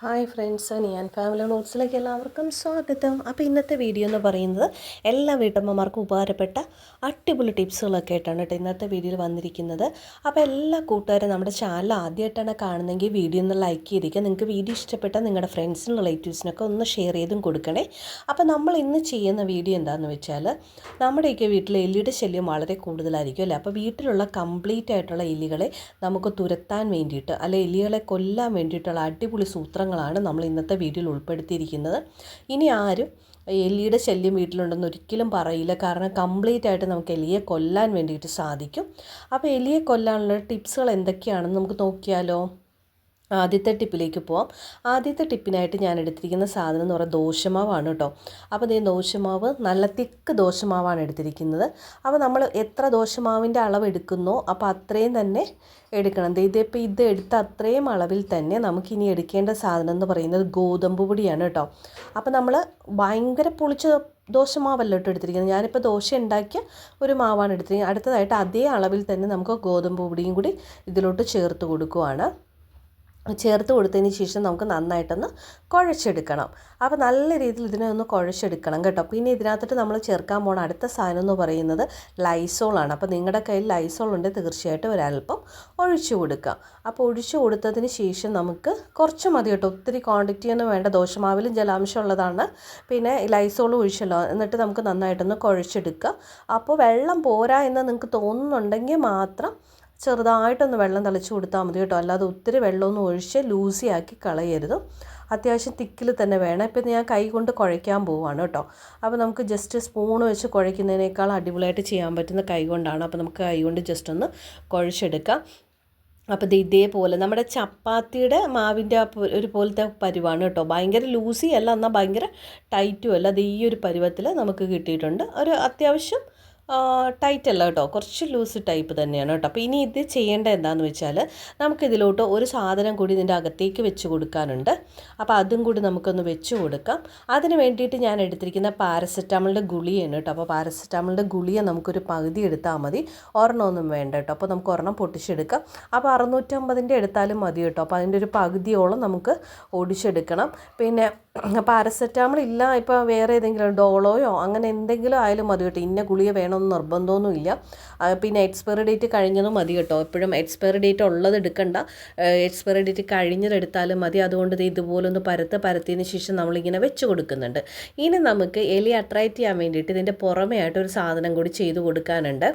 Hi friends ഞാൻ family നോട്ട്സിലേക്ക് എല്ലാവർക്കും സ്വാഗതം. അപ്പോൾ ഇന്നത്തെ വീഡിയോ എന്ന് പറയുന്നത് എല്ലാ വീട്ടമ്മമാർക്കും ഉപകാരപ്പെട്ട അടിപൊളി ടിപ്സുകളൊക്കെ ആയിട്ടാണ് കേട്ടോ ഇന്നത്തെ വീഡിയോയിൽ വന്നിരിക്കുന്നത്. അപ്പോൾ എല്ലാ കൂട്ടുകാരും നമ്മുടെ ചാനൽ ആദ്യമായിട്ടാണ് കാണുന്നതെങ്കിൽ വീഡിയോ ഒന്ന് ലൈക്ക് ചെയ്തിരിക്കുക. നിങ്ങൾക്ക് വീഡിയോ ഇഷ്ടപ്പെട്ടാൽ നിങ്ങളുടെ ഫ്രണ്ട്സിനും റിലേറ്റീവ്സിനൊക്കെ ഒന്ന് ഷെയർ ചെയ്തും കൊടുക്കണേ. അപ്പോൾ നമ്മൾ ഇന്ന് ചെയ്യുന്ന വീഡിയോ എന്താണെന്ന് വെച്ചാൽ നമ്മുടെയൊക്കെ വീട്ടിൽ എലിയുടെ ശല്യം വളരെ കൂടുതലായിരിക്കും അല്ലേ? അപ്പോൾ വീട്ടിലുള്ള കംപ്ലീറ്റ് ആയിട്ടുള്ള എലികളെ നമുക്ക് തുരത്താൻ വേണ്ടിയിട്ട് അല്ലെ എലികളെ കൊല്ലാൻ വേണ്ടിയിട്ടുള്ള അടിപൊളി സൂത്രങ്ങളാണ് നമ്മൾ ഇന്നത്തെ വീഡിയോയിൽ ഉൾപ്പെടുത്തിയിരിക്കുന്നത്. ഇനി ആരും എലിയുടെ ശല്യം വീട്ടിലുണ്ടെന്ന് ഒരിക്കലും പറയില്ല. കാരണം കംപ്ലീറ്റ് ആയിട്ട് നമുക്ക് എലിയെ കൊല്ലാൻ വേണ്ടിയിട്ട് സാധിക്കും. അപ്പോൾ എലിയെ കൊല്ലാനുള്ള ടിപ്സുകൾ എന്തൊക്കെയാണെന്ന് നമുക്ക് നോക്കിയാലോ? ആദ്യത്തെ ടിപ്പിലേക്ക് പോവാം. ആദ്യത്തെ ടിപ്പിനായിട്ട് ഞാൻ എടുത്തിരിക്കുന്ന സാധനം എന്ന് പറയുന്നത് ദോശമാവാണ് കേട്ടോ. അപ്പോൾ ഇതേ ദോശമാവ് നല്ല തിക്ക് ദോശമാവാണ് എടുത്തിരിക്കുന്നത്. അപ്പോൾ നമ്മൾ എത്ര ദോശമാവിന്റെ അളവ് എടുക്കുന്നോ അപ്പോൾ അത്രയും തന്നെ എടുക്കണം. ഇതിപ്പോൾ ഇത് എടുത്ത അത്രയും അളവിൽ തന്നെ നമുക്കിനി എടുക്കേണ്ട സാധനം എന്ന് പറയുന്നത് ഗോതമ്പ് പൊടിയാണ് കേട്ടോ. അപ്പോൾ നമ്മൾ ഭയങ്കര പുളിച്ച ദോശമാവല്ല കേട്ടോ എടുത്തിരിക്കുന്നത്. ഞാനിപ്പോൾ ദോശ ഉണ്ടാക്കിയ ഒരു മാവാണ് എടുത്തിരിക്കുന്നത്. അടുത്തതായിട്ട് അതേ അളവിൽ തന്നെ നമുക്ക് ഗോതമ്പ് പൊടിയും കൂടി ഇതിലോട്ട് ചേർത്ത് കൊടുക്കുവാണ്. ചേർത്ത് കൊടുത്തതിന് ശേഷം നമുക്ക് നന്നായിട്ടൊന്ന് കുഴച്ചെടുക്കണം. അപ്പോൾ നല്ല രീതിയിൽ ഇതിനെ ഒന്ന് കുഴച്ചെടുക്കണം കേട്ടോ. പിന്നെ ഇതിനകത്തിട്ട് നമ്മൾ ചേർക്കാൻ പോണ അടുത്ത സാധനം എന്ന് പറയുന്നത് ലൈസോളാണ് അപ്പോൾ നിങ്ങളുടെ കയ്യിൽ ലൈസോൾ ഉണ്ട് തീർച്ചയായിട്ടും ഒരല്പം ഒഴിച്ചു കൊടുക്കുക അപ്പോൾ ഒഴിച്ചു കൊടുത്തതിന് ശേഷം നമുക്ക് കുറച്ച് മതി കേട്ടോ. ഒത്തിരി ക്വാണ്ടിറ്റി ഒന്നും വേണ്ട. ദോശമാവിലും ജലാംശം ഉള്ളതാണ്. പിന്നെ ലൈസോൾ ഒഴിച്ചല്ലോ. എന്നിട്ട് നമുക്ക് നന്നായിട്ടൊന്ന് കുഴച്ചെടുക്കുക അപ്പോൾ വെള്ളം പോരാ എന്ന് നിങ്ങൾക്ക് തോന്നുന്നുണ്ടെങ്കിൽ മാത്രം ചെറുതായിട്ടൊന്ന് വെള്ളം തളിച്ച് കൊടുത്താൽ മതി കേട്ടോ. അല്ലാതെ ഒത്തിരി വെള്ളമൊന്നും ഒഴിച്ച് ലൂസിയാക്കി കളയരുത്. അത്യാവശ്യം തിക്കിൽ തന്നെ വേണം. ഇപ്പം ഞാൻ കൈ കൊണ്ട് കുഴയ്ക്കാൻ പോവാണ് കേട്ടോ. അപ്പോൾ നമുക്ക് ജസ്റ്റ് സ്പൂൺ വെച്ച് കുഴയ്ക്കുന്നതിനേക്കാൾ അടിപൊളിയായിട്ട് ചെയ്യാൻ പറ്റുന്ന കൈ കൊണ്ടാണ്. അപ്പോൾ നമുക്ക് കൈ കൊണ്ട് ജസ്റ്റ് ഒന്ന് കുഴച്ചെടുക്കാം. അപ്പോൾ ഇത് ഇതേപോലെ നമ്മുടെ ചപ്പാത്തിയുടെ മാവിന്റെ ഒരു പോലത്തെ പരുവാണ് കേട്ടോ. ഭയങ്കര ലൂസി അല്ല എന്നാൽ ഭയങ്കര ടൈറ്റും അല്ല. അത് ഈ ഒരു പരുവത്തിൽ നമുക്ക് കിട്ടിയിട്ടുണ്ട്. ഒരു അത്യാവശ്യം ടൈറ്റ് അല്ല കേട്ടോ. കുറച്ച് ലൂസ് ടൈപ്പ് തന്നെയാണ് കേട്ടോ. അപ്പോൾ ഇനി ഇത് ചെയ്യേണ്ട എന്താണെന്ന് വെച്ചാൽ നമുക്കിതിലോട്ട് ഒരു സാധനം കൂടി ഇതിന്റെ അകത്തേക്ക് വെച്ച് കൊടുക്കാനുണ്ട്. അപ്പോൾ അതും കൂടി നമുക്കൊന്ന് വെച്ച് കൊടുക്കാം. അതിന് വേണ്ടിയിട്ട് ഞാൻ എടുത്തിരിക്കുന്ന പാരസെറ്റാമോളിന്റെ ഗുളിയാണ് കേട്ടോ. അപ്പോൾ പാരസെറ്റാമോളിന്റെ ഗുളിയ നമുക്കൊരു പകുതി എടുത്താൽ മതി. ഒരെണ്ണമൊന്നും വേണ്ട കേട്ടോ. അപ്പോൾ നമുക്ക് ഒരെണ്ണം പൊട്ടിച്ചെടുക്കാം. അപ്പോൾ അറുന്നൂറ്റമ്പതിന്റെ എടുത്താലും മതി കേട്ടോ. അപ്പോൾ അതിന്റെ ഒരു പകുതിയോളം നമുക്ക് ഒടിച്ചെടുക്കണം. പിന്നെ പാരസെറ്റാമോൾ ഇല്ല. ഇപ്പോൾ വേറെ ഏതെങ്കിലും ഡോളോയോ അങ്ങനെ എന്തെങ്കിലും ആയാലും മതി കേട്ടോ. ഇന്ന ഗുളിക വേണമെന്ന് നിർബന്ധമൊന്നുമില്ല. പിന്നെ എക്സ്പയറി ഡേറ്റ് കഴിഞ്ഞതും മതി കേട്ടോ. എപ്പോഴും എക്സ്പയറി ഡേറ്റ് ഉള്ളത് എടുക്കണ്ട. എക്സ്പയറി ഡേറ്റ് കഴിഞ്ഞത് എടുത്താലും മതി. അതുകൊണ്ട് ഇത് ഇതുപോലൊന്ന് പരത്ത് പരത്തിയതിന് ശേഷം നമ്മളിങ്ങനെ വെച്ച് കൊടുക്കുന്നുണ്ട്. ഇനി നമുക്ക് എലി അട്രാക്റ്റ് ചെയ്യാൻ വേണ്ടിയിട്ട് ഇതിന്റെ പുറമേ ആയിട്ട് ഒരു സാധനം കൂടി ചെയ്ത് കൊടുക്കാനുണ്ട്.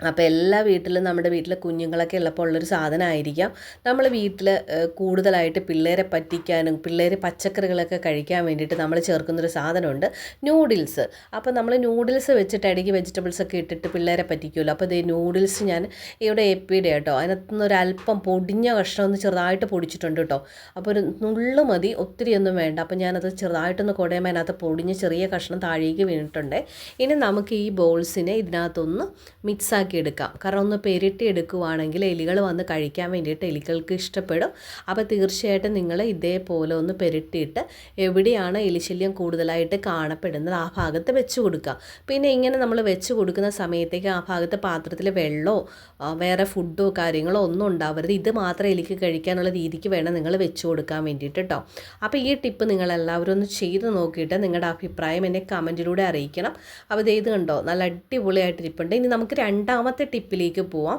അപ്പോൾ എല്ലാ വീട്ടിലും നമ്മുടെ വീട്ടിൽ കുഞ്ഞുങ്ങളൊക്കെ ഉള്ളപ്പോൾ ഉള്ളൊരു സാധനമായിരിക്കാം നമ്മൾ വീട്ടിൽ കൂടുതലായിട്ട് പിള്ളേരെ പറ്റിക്കാനും പിള്ളേർ പച്ചക്കറികളൊക്കെ കഴിക്കാൻ വേണ്ടിയിട്ട് നമ്മൾ ചേർക്കുന്നൊരു സാധനമുണ്ട് നൂഡിൽസ് അപ്പോൾ നമ്മൾ നൂഡിൽസ് വെച്ചിട്ട് ഇടയ്ക്ക് വെജിറ്റബിൾസ് ഒക്കെ ഇട്ടിട്ട് പിള്ളേരെ പറ്റിക്കുമല്ലോ. അപ്പോൾ ഇതേ നൂഡിൽസ് ഞാൻ ഇവിടെ എപ്പിയുടെ കേട്ടോ. അതിനകത്തുനിന്ന് ഒരു അല്പം പൊടിഞ്ഞ കഷ്ണം ഒന്ന് ചെറുതായിട്ട് പൊടിച്ചിട്ടുണ്ട് കേട്ടോ. അപ്പോൾ ഒരു നുള്ളു മതി ഒത്തിരി ഒന്നും വേണ്ട. അപ്പോൾ ഞാനത് ചെറുതായിട്ടൊന്ന് കുടയുമ്പോൾ അതിനകത്ത് പൊടിഞ്ഞ ചെറിയ കഷ്ണം താഴേക്ക് വീണിട്ടുണ്ട്. ഇനി നമുക്ക് ഈ ബോൾസിനെ ഇതിനകത്തൊന്ന് മിക്സ് ആക്കി എടുക്കാം. കാരണം ഒന്ന് പെരട്ടി എടുക്കുവാണെങ്കിൽ എലികൾ വന്ന് കഴിക്കാൻ വേണ്ടിയിട്ട് എലികൾക്ക് ഇഷ്ടപ്പെടും. അപ്പോൾ തീർച്ചയായിട്ടും നിങ്ങൾ ഇതേപോലെ ഒന്ന് പെരട്ടിയിട്ട് എവിടെയാണ് എലിശല്യം കൂടുതലായിട്ട് കാണപ്പെടുന്നത് ആ ഭാഗത്ത് വെച്ച് കൊടുക്കുക. പിന്നെ ഇങ്ങനെ നമ്മൾ വെച്ച് കൊടുക്കുന്ന സമയത്തേക്ക് ആ ഭാഗത്ത് പാത്രത്തിൽ വെള്ളമോ വേറെ ഫുഡോ കാര്യങ്ങളോ ഒന്നും ഉണ്ടാവരുത്. ഇത് മാത്രം എലിക്ക് കഴിക്കാനുള്ള രീതിക്ക് വേണം നിങ്ങൾ വെച്ച് കൊടുക്കാൻ വേണ്ടിയിട്ട് കേട്ടോ അപ്പോൾ ഈ ടിപ്പ് നിങ്ങൾ എല്ലാവരും ഒന്ന് ചെയ്ത് നോക്കിയിട്ട് നിങ്ങളുടെ അഭിപ്രായം എന്നെ കമന്റിലൂടെ അറിയിക്കണം. അപ്പോൾ ഇത് കണ്ടോ? നല്ല അടിപൊളിയായിട്ട് ടിപ്പുണ്ട് ഇനി നമുക്ക് രണ്ടാമത്തെ ടിപ്പിലേക്ക് പോവാം.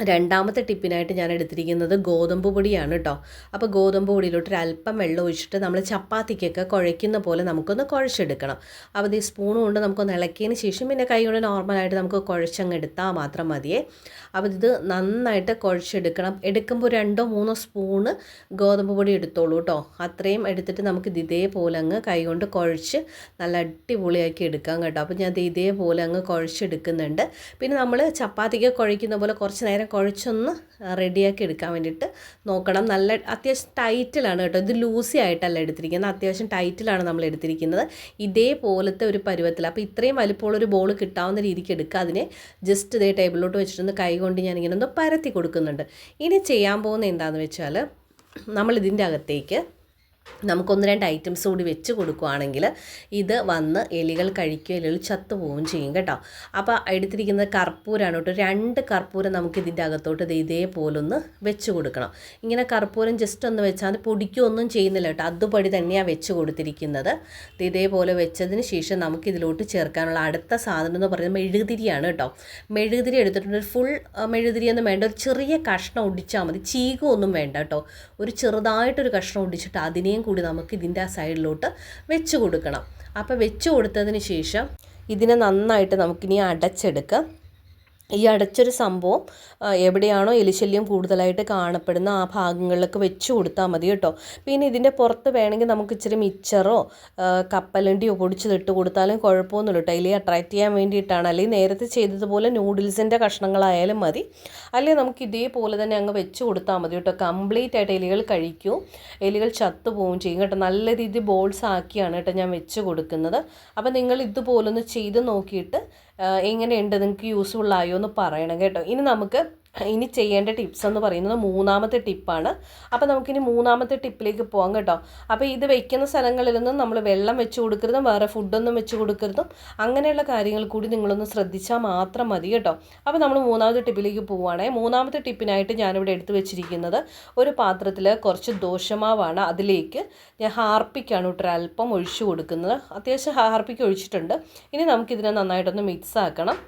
രണ്ടാമത്തെ ടിപ്പിനായിട്ട് ഞാൻ എടുത്തിരിക്കുന്നത് ഗോതമ്പ് പൊടിയാണ് കേട്ടോ അപ്പോൾ ഗോതമ്പ് പൊടിയിലോട്ട് ഒരു അല്പം വെള്ളം ഒഴിച്ചിട്ട് നമ്മൾ ചപ്പാത്തിക്കൊക്കെ കുഴയ്ക്കുന്ന പോലെ നമുക്കൊന്ന് കുഴച്ചെടുക്കണം. അപ്പോൾ ഈ സ്പൂൺ കൊണ്ട് നമുക്കൊന്ന് ഇളക്കിയതിന് ശേഷം പിന്നെ കൈ കൊണ്ട് നോർമലായിട്ട് നമുക്ക് കുഴച്ചങ്ങ് എടുത്താൽ മാത്രം മതിയേ. അപ്പോൾ ഇത് നന്നായിട്ട് കുഴച്ചെടുക്കണം. എടുക്കുമ്പോൾ രണ്ടോ മൂന്നോ സ്പൂണ് ഗോതമ്പ് പൊടി എടുത്തോളൂ കേട്ടോ അത്രയും എടുത്തിട്ട് നമുക്ക് ഇത് ഇതേപോലെ അങ്ങ് കൈ കൊണ്ട് കുഴച്ച് നല്ല അടിപൊളിയാക്കി എടുക്കാം കേട്ടോ. അപ്പോൾ ഞാൻ ഇത് ഇതേപോലെ അങ്ങ് കുഴച്ചെടുക്കുന്നുണ്ട്. പിന്നെ നമ്മൾ ചപ്പാത്തിക്ക് കുഴയ്ക്കുന്ന പോലെ കുറച്ച് നേരം കുഴച്ചൊന്ന് റെഡിയാക്കി എടുക്കാൻ വേണ്ടിയിട്ട് നോക്കണം. നല്ല അത്യാവശ്യം ടൈറ്റിലാണ് കേട്ടോ. ഇത് ലൂസി ആയിട്ടല്ല എടുത്തിരിക്കുന്നത്. അത്യാവശ്യം ടൈറ്റിലാണ് നമ്മൾ എടുത്തിരിക്കുന്നത്. ഇതേപോലത്തെ ഒരു പരുവത്തിൽ അപ്പോൾ ഇത്രയും വലിപ്പമുള്ളൊരു ബോൾ കിട്ടാവുന്ന രീതിക്ക് എടുക്കുക. അതിനെ ജസ്റ്റ് ഇതേ ടേബിളിലോട്ട് വെച്ചിട്ടൊന്ന് കൈ കൊണ്ട് ഇങ്ങനെ ഒന്ന് പരത്തി കൊടുക്കുന്നുണ്ട്. ഇനി ചെയ്യാൻ പോകുന്ന എന്താണെന്ന് വെച്ചാൽ നമ്മളിതിന്റെ അകത്തേക്ക് നമുക്കൊന്ന് രണ്ട് ഐറ്റംസ് കൂടി വെച്ച് കൊടുക്കുകയാണെങ്കിൽ ഇത് വന്ന് എലികൾ കഴിക്കുകയോ എലികൾ ചത്തുപോവുകയും ചെയ്യും കേട്ടോ. അപ്പോൾ എടുത്തിരിക്കുന്നത് കർപ്പൂരമാണ് കേട്ടോ. രണ്ട് കർപ്പൂരം നമുക്ക് ഇതിന്റെ അകത്തോട്ട് ഇത് ഇതേപോലൊന്ന് വെച്ച് കൊടുക്കണം. ഇങ്ങനെ കർപ്പൂരം ജസ്റ്റ് ഒന്ന് വെച്ചാൽ അത് പൊടിക്കുകയൊന്നും ചെയ്യുന്നില്ല കേട്ടോ. അതുപടി തന്നെയാണ് വെച്ച് കൊടുത്തിരിക്കുന്നത്. ഇത് ഇതേപോലെ വെച്ചതിന് ശേഷം നമുക്ക് ഇതിലോട്ട് ചേർക്കാനുള്ള അടുത്ത സാധനം എന്ന് പറയുന്നത് മെഴുകുതിരിയാണ് കേട്ടോ. മെഴുകുതിരി എടുത്തിട്ടുണ്ട്. ഫുൾ മെഴുകുതിരിയൊന്നും വേണ്ട. ഒരു ചെറിയ കഷ്ണം ഒടിച്ചാൽ മതി. ചീകമൊന്നും വേണ്ട കേട്ടോ. ഒരു ചെറുതായിട്ടൊരു കഷ്ണം ഒടിച്ചിട്ട് അതിനെയും കൂടി നമുക്ക് ഇതിന്റെ ആ സൈഡിലോട്ട് വെച്ച് കൊടുക്കണം. അപ്പോൾ വെച്ച് കൊടുത്തതിന് ശേഷം ഇതിനെ നന്നായിട്ട് നമുക്കിനി അടച്ചെടുക്കാം. ഈ അടച്ചൊരു സംഭവം എവിടെയാണോ എലിശല്യം കൂടുതലായിട്ട് കാണപ്പെടുന്ന ആ ഭാഗങ്ങളിലൊക്കെ വെച്ച് കൊടുത്താൽ മതി കേട്ടോ. പിന്നെ ഇതിന്റെ പുറത്ത് വേണമെങ്കിൽ നമുക്ക് ഇച്ചിരി മിച്ചറോ കപ്പലണ്ടിയോ പൊടിച്ചതിട്ട് കൊടുത്താലും കുഴപ്പമൊന്നുമില്ല കേട്ടോ. എലിയെ അട്രാക്റ്റ് ചെയ്യാൻ വേണ്ടിയിട്ടാണ്. അല്ലെങ്കിൽ നേരത്തെ ചെയ്തതുപോലെ നൂഡിൽസിന്റെ കഷ്ണങ്ങളായാലും മതി. അല്ലെങ്കിൽ നമുക്ക് ഇതേപോലെ തന്നെ അങ്ങ് വെച്ച് കൊടുത്താൽ മതി കേട്ടോ. കംപ്ലീറ്റ് ആയിട്ട് എലികൾ കഴിക്കും. എലികൾ ചത്തുപോവുകയും ചെയ്യും കേട്ടോ. നല്ല രീതിയിൽ ബോൾസ് ആക്കിയാണ് കേട്ടോ ഞാൻ വെച്ച് കൊടുക്കുന്നത്. അപ്പോൾ നിങ്ങൾ ഇതുപോലൊന്ന് ചെയ്ത് നോക്കിയിട്ട് എങ്ങനെയുണ്ട്? നിങ്ങൾക്ക് യൂസ്ഫുൾ ആയോ എന്ന് പറയണം കേട്ടോ. ഇനി നമുക്ക് ഇനി ചെയ്യേണ്ട ടിപ്സ് എന്ന് പറയുന്നത് മൂന്നാമത്തെ ടിപ്പാണ് അപ്പോൾ നമുക്കിനി മൂന്നാമത്തെ ടിപ്പിലേക്ക് പോകാം കേട്ടോ. അപ്പോൾ ഇത് വെക്കുന്ന സ്ഥലങ്ങളിൽ നിന്നും നമ്മൾ വെള്ളം വെച്ച് കൊടുക്കരുതും വേറെ ഫുഡൊന്നും വെച്ച് കൊടുക്കരുതും. അങ്ങനെയുള്ള കാര്യങ്ങൾ കൂടി നിങ്ങളൊന്ന് ശ്രദ്ധിച്ചാൽ മാത്രം മതി കേട്ടോ. അപ്പോൾ നമ്മൾ മൂന്നാമത്തെ ടിപ്പിലേക്ക് പോവുകയാണെങ്കിൽ മൂന്നാമത്തെ ടിപ്പിനായിട്ട് ഞാനിവിടെ എടുത്തു വെച്ചിരിക്കുന്നത് ഒരു പാത്രത്തിൽ കുറച്ച് ദോശമാവാണ് അതിലേക്ക്. ഞാൻ ഹാർപ്പിക്കാണ് ഇട്ട് അല്പം ഒഴിച്ചു കൊടുക്കുന്നത്. അത്യാവശ്യം ഹാർപ്പിക്ക് ഒഴിച്ചിട്ടുണ്ട്. ഇനി നമുക്കിതിനെ നന്നായിട്ടൊന്ന് മിക്സ് ആക്കണം.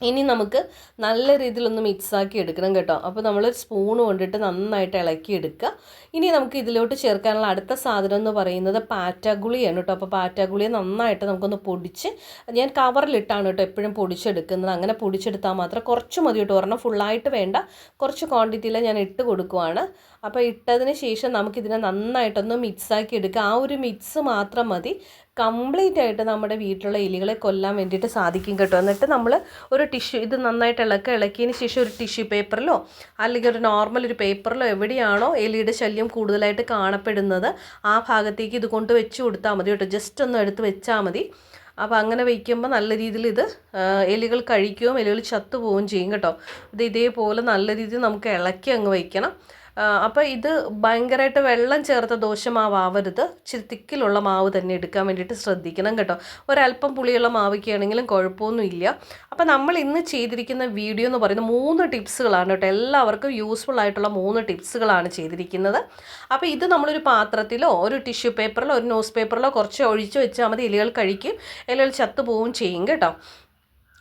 ഇനി നമുക്ക് നല്ല രീതിയിലൊന്ന് മിക്സാക്കി എടുക്കണം കേട്ടോ. അപ്പോൾ നമ്മൾ സ്പൂൺ കൊണ്ടിട്ട് നന്നായിട്ട് ഇളക്കി എടുക്കുക. ഇനി നമുക്ക് ഇതിലോട്ട് ചേർക്കാനുള്ള അടുത്ത സാധനം എന്ന് പറയുന്നത് പാറ്റാഗുളിയാണ് കേട്ടോ. അപ്പോൾ പാറ്റാഗുളിയെ നന്നായിട്ട് നമുക്കൊന്ന് പൊടിച്ച് ഞാൻ കവറിലിട്ടാണ് കേട്ടോ എപ്പോഴും പൊടിച്ചെടുക്കുന്നത്. അങ്ങനെ പൊടിച്ചെടുത്താൽ മാത്രം കുറച്ച് മതി കേട്ടോ. ഒരെണ്ണം ഫുള്ളായിട്ട് വേണ്ട. കുറച്ച് ക്വാണ്ടിറ്റിയിൽ ഞാൻ ഇട്ട് കൊടുക്കുവാണ്. അപ്പോൾ ഇട്ടതിന് ശേഷം നമുക്കിതിനെ നന്നായിട്ടൊന്ന് മിക്സാക്കി എടുക്കുക ആ ഒരു മിക്സ് മാത്രം മതി. കംപ്ലീറ്റ് ആയിട്ട് നമ്മുടെ വീട്ടിലുള്ള എലികളെ കൊല്ലാൻ വേണ്ടിയിട്ട് സാധിക്കും കേട്ടോ. എന്നിട്ട് നമ്മൾ ഒരു ടിഷ്യൂ ഇത് നന്നായിട്ട് ഇളക്കുക ഇളക്കിയതിന് ശേഷം ഒരു ടിഷ്യൂ പേപ്പറിലോ അല്ലെങ്കിൽ ഒരു നോർമൽ ഒരു പേപ്പറിലോ എവിടെയാണോ എലിയുടെ ശല്യം കൂടുതലായിട്ട് കാണപ്പെടുന്നത് ആ ഭാഗത്തേക്ക് ഇത് കൊണ്ട് വെച്ച് കൊടുത്താൽ മതി കേട്ടോ. ജസ്റ്റ് ഒന്ന് എടുത്ത് വെച്ചാൽ മതി. അപ്പോൾ അങ്ങനെ വയ്ക്കുമ്പോൾ നല്ല രീതിയിൽ ഇത് എലികൾ കഴിക്കുകയും എലികൾ ചത്തുപോവുകയും ചെയ്യും കേട്ടോ. ഇത് ഇതേപോലെ നല്ല രീതിയിൽ നമുക്ക് ഇളക്കി അങ്ങ് വയ്ക്കണം അപ്പോൾ ഇത് ഭയങ്കരമായിട്ട് വെള്ളം ചേർത്ത ദോശമാവാവരുത്. ഇച്ചിരി തിക്കിലുള്ള മാവ് തന്നെ എടുക്കാൻ വേണ്ടിയിട്ട് ശ്രദ്ധിക്കണം കേട്ടോ. ഒരല്പം പുളിയുള്ള മാവൊക്കെ ആണെങ്കിലും കുഴപ്പമൊന്നുമില്ല. അപ്പോൾ നമ്മൾ ഇന്ന് ചെയ്തിരിക്കുന്ന വീഡിയോ എന്ന് പറയുന്നത് മൂന്ന് ടിപ്സുകളാണ് കേട്ടോ. എല്ലാവർക്കും യൂസ്ഫുൾ ആയിട്ടുള്ള മൂന്ന് ടിപ്സുകളാണ് ചെയ്തിരിക്കുന്നത്. അപ്പോൾ ഇത് നമ്മളൊരു പാത്രത്തിലോ ഒരു ടിഷ്യൂ പേപ്പറിലോ ഒരു ന്യൂസ് പേപ്പറിലോ കുറച്ച് ഒഴിച്ച് വെച്ചാൽ മതി. ഇലകൾ കഴിക്കും. ഇലകൾ ചത്തുപോവുകയും ചെയ്യും കേട്ടോ.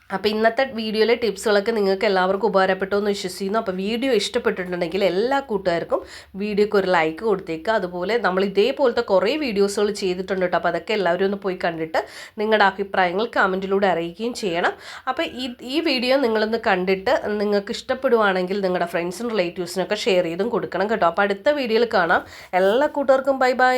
അപ്പോൾ ഇന്നത്തെ വീഡിയോയിലെ ടിപ്സുകളൊക്കെ നിങ്ങൾക്ക് എല്ലാവർക്കും ഉപകാരപ്പെട്ടു എന്ന് വിശ്വസിക്കുന്നു. അപ്പോൾ വീഡിയോ ഇഷ്ടപ്പെട്ടിട്ടുണ്ടെങ്കിൽ എല്ലാ കൂട്ടുകാർക്കും വീഡിയോക്ക് ഒരു ലൈക്ക് കൊടുത്തേക്കുക അതുപോലെ നമ്മൾ ഇതേപോലത്തെ കുറേ വീഡിയോസുകൾ ചെയ്തിട്ടുണ്ട് കേട്ടോ. അപ്പോൾ അതൊക്കെ എല്ലാവരും ഒന്ന് പോയി കണ്ടിട്ട് നിങ്ങളുടെ അഭിപ്രായങ്ങൾ കമന്റിലൂടെ അറിയിക്കുകയും ചെയ്യണം. അപ്പോൾ ഈ ഈ വീഡിയോ നിങ്ങളൊന്ന് കണ്ടിട്ട് നിങ്ങൾക്ക് ഇഷ്ടപ്പെടുവാണെങ്കിൽ നിങ്ങളുടെ ഫ്രണ്ട്സും റിലേറ്റീവ്സിനൊക്കെ ഷെയർ ചെയ്തും കൊടുക്കണം കേട്ടോ. അപ്പോൾ അടുത്ത വീഡിയോയിൽ കാണാം. എല്ലാ കൂട്ടുകാർക്കും ബൈ ബൈ